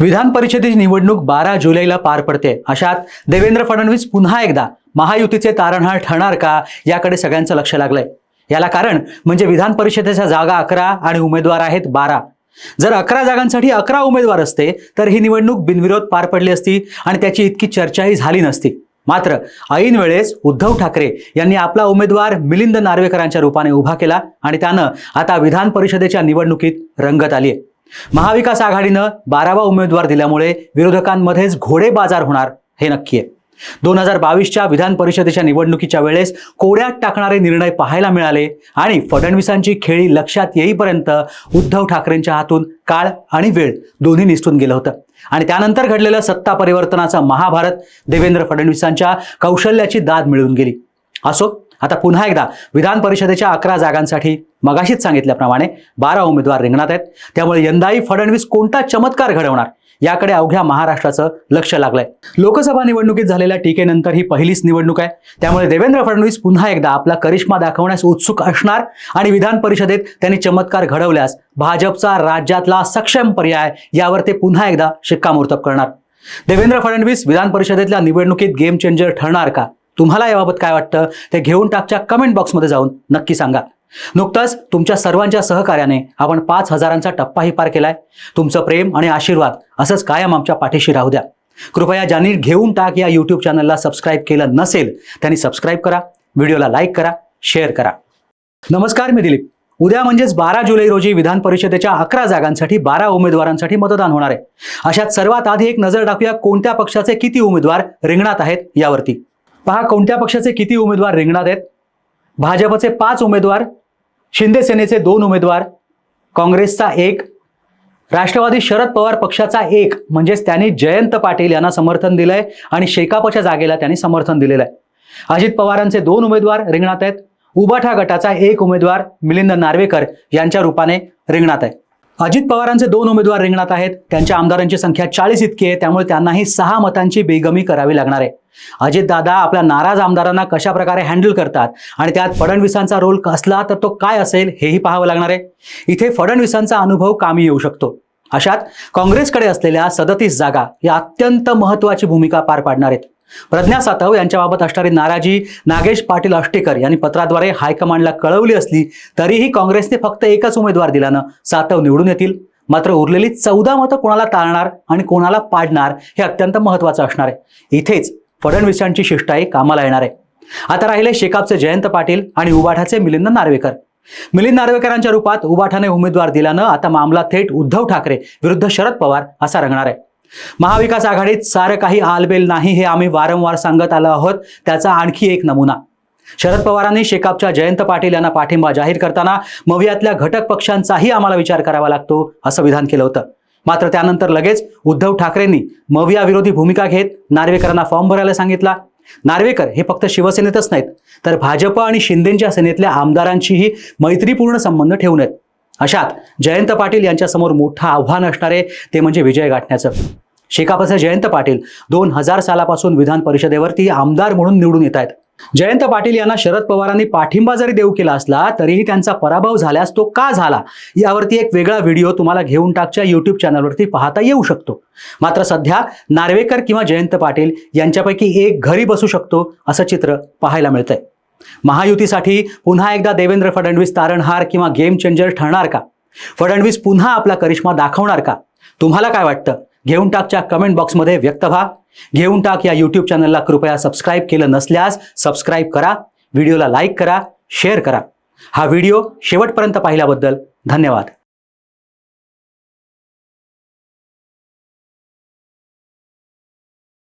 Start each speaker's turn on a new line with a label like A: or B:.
A: विधान परिषदेची निवडणूक बारा जुलैला पार पडते. अशात देवेंद्र फडणवीस पुन्हा एकदा महायुतीचे तारणहार ठरणार का याकडे सगळ्यांचं लक्ष लागलंय. याला कारण म्हणजे विधान परिषदेच्या जागा अकरा आणि उमेदवार आहेत बारा. जर अकरा जागांसाठी अकरा उमेदवार असते तर ही निवडणूक बिनविरोध पार पडली असती आणि त्याची इतकी चर्चाही झाली नसती. मात्र ऐन वेळेस उद्धव ठाकरे यांनी आपला उमेदवार मिलिंद नार्वेकरांच्या रूपाने उभा केला आणि त्यानं आता विधान परिषदेच्या निवडणुकीत रंगत आली आहे महाविकास आघाडीनं बारावा उमेदवार दिल्यामुळे विरोधकांमध्येच घोडे बाजार होणार हे नक्की आहे. दोन हजार बावीसच्या विधान परिषदेच्या निवडणुकीच्या वेळेस कोड्यात टाकणारे निर्णय पाहायला मिळाले आणि फडणवीसांची खेळी लक्षात येईपर्यंत उद्धव ठाकरेंच्या हातून काळ आणि वेळ दोन्ही निसटून गेलं होतं. आणि त्यानंतर घडलेलं सत्ता परिवर्तनाचा महाभारत देवेंद्र फडणवीसांच्या कौशल्याची दाद मिळून गेली. असो आता पुन्हा एकदा विधान परिषदेच्या अकरा जागांसाठी मगाशीच सांगितल्याप्रमाणे बारा उमेदवार रिंगणात आहेत. त्यामुळे यंदाही फडणवीस कोणता चमत्कार घडवणार याकडे अवघ्या महाराष्ट्राचं लक्ष लागलंय. लोकसभा निवडणुकीत झालेल्या टीकेनंतर ही पहिलीच निवडणूक आहे. त्यामुळे देवेंद्र फडणवीस पुन्हा एकदा आपला करिश्मा दाखवण्यास उत्सुक असणार आणि विधान परिषदेत त्यांनी चमत्कार घडवल्यास भाजपचा राज्यातला सक्षम पर्याय यावर ते पुन्हा एकदा शिक्कामोर्तब करणार. देवेंद्र फडणवीस विधान परिषदेतल्या निवडणुकीत गेम चेंजर ठरणार का? तुम्हाला याबाबत काय वाटतं ते घेऊन टाकच्या कमेंट बॉक्समध्ये जाऊन नक्की सांगा. नुकताच तुमच्या सर्वांच्या सहकार्याने आपण पाच हजारांचा टप्पाही पार केलाय. तुमचं प्रेम आणि आशीर्वाद असंच कायम आमच्या पाठीशी राहू द्या. कृपया ज्यांनी घेऊन टाक या यूट्यूब चॅनलला सबस्क्राईब केलं नसेल त्यांनी सबस्क्राईब करा व्हिडिओला लाईक करा शेअर करा. नमस्कार मी दिलीप. उद्या म्हणजेच बारा जुलै रोजी विधान परिषदेच्या अकरा जागांसाठी बारा उमेदवारांसाठी मतदान होणार आहे. अशात सर्वात आधी एक नजर टाकूया कोणत्या पक्षाचे किती उमेदवार रिंगणात आहेत यावरती. पहा कोणत्या पक्षाचे किती उमेदवार रिंगणात आहेत? भाजपचे पाच उमेदवार शिंदे सेनेचे दोन उमेदवार काँग्रेसचा एक राष्ट्रवादी शरद पवार पक्षाचा एक. म्हणजेच त्यांनी जयंत पाटील यांना समर्थन दिलंय आणि शेकापच्या जागेला त्यांनी समर्थन दिलेलं आहे अजित पवारांचे दोन उमेदवार रिंगणात आहेत. उबाठा गटाचा एक उमेदवार मिलिंद नार्वेकर यांच्या रूपाने रिंगणात आहे. अजित पवारांचे दोन उमेदवार रिंगणात आहेत. त्यांच्या आमदारांची संख्या चाळीस इतकी आहे. त्यामुळे त्यांनाही सहा मतांची बेगमी करावी लागणार आहे. अजित दादा आपल्या नाराज आमदारांना कशा प्रकारे हँडल करतात आणि त्यात फडणवीसांचा रोल कसला तर तो काय असेल हेही पाहावं लागणार आहे. इथे फडणवीसांचा अनुभव कामी येऊ शकतो. अशात काँग्रेसकडे असलेल्या सदतीस जागा या अत्यंत महत्वाची भूमिका पार पाडणार आहेत. प्रज्ञा सातव यांच्याबाबत असणारी नाराजी नागेश पाटील आष्टेकर यांनी पत्राद्वारे हायकमांडला कळवली असली तरीही काँग्रेसने फक्त एकच उमेदवार दिल्यानं सातव निवडून येतील. मात्र उरलेली चौदा मतं कोणाला टाळणार आणि कोणाला पाडणार हे अत्यंत महत्वाचं असणार आहे. इथेच फडणवीसांची शिष्टाई कामाला येणार आहे. आता राहिले शेकापचे जयंत पाटील आणि उबाठाचे मिलिंद नार्वेकर. मिलिंद नार्वेकरांच्या रूपात उबाठाने उमेदवार दिल्यानं आता मामला थेट उद्धव ठाकरे विरुद्ध शरद पवार असा रंगणार आहे. महाविकास आघाडीत सारं काही आलबेल नाही हे आम्ही वारंवार सांगत आलो आहोत. त्याचा आणखी एक नमुना. शरद पवारांनी शेकापच्या जयंत पाटील यांना पाठिंबा जाहीर करताना मवियातल्या घटक पक्षांचाही आम्हाला विचार करावा लागतो असं विधान केलं होतं. मात्र त्यानंतर लगेच उद्धव ठाकरेंनी मविया विरोधी भूमिका घेत नार्वेकरांना फॉर्म भरायला सांगितला. नार्वेकर हे फक्त शिवसेनेतच नाहीत तर भाजप आणि शिंदेच्या सेनेतल्या आमदारांशीही मैत्रीपूर्ण संबंध ठेवून आहेत. अशात जयंत पाटील यांच्यासमोर मोठं आव्हान असणारे ते म्हणजे विजय गाठण्याचं. शेकापचे जयंत पाटील दोन हजार सालापासून विधान परिषदेवरती आमदार म्हणून निवडून येत आहेत. जयंत पाटील यांना शरद पवारांनी पाठिंबा जरी देऊ केला असला तरीही त्यांचा पराभव झाल्यास तो का झाला? यावरती एक वेगळा व्हिडिओ तुम्हाला घेऊन टाकच्या युट्यूब चॅनलवरती पाहता येऊ शकतो. मात्र सध्या नार्वेकर किंवा जयंत पाटील यांच्यापैकी एक घरी बसू शकतो असं चित्र पाहायला मिळतंय. महायुतीसाठी पुन्हा एकदा देवेंद्र फडणवीस तारणहार किंवा गेम चेंजर ठरणार का? फडणवीस पुन्हा आपला करिश्मा दाखवणार का? तुम्हाला काय वाटतं? घेऊन टाकच्या कमेंट बॉक्समध्ये व्यक्त व्हा. घेऊन टाक या यूट्यूब चॅनलला कृपया सबस्क्राईब केलं नसल्यास सबस्क्राईब करा. व्हिडिओला लाईक करा शेअर करा. हा व्हिडिओ शेवटपर्यंत पाहिल्याबद्दल धन्यवाद.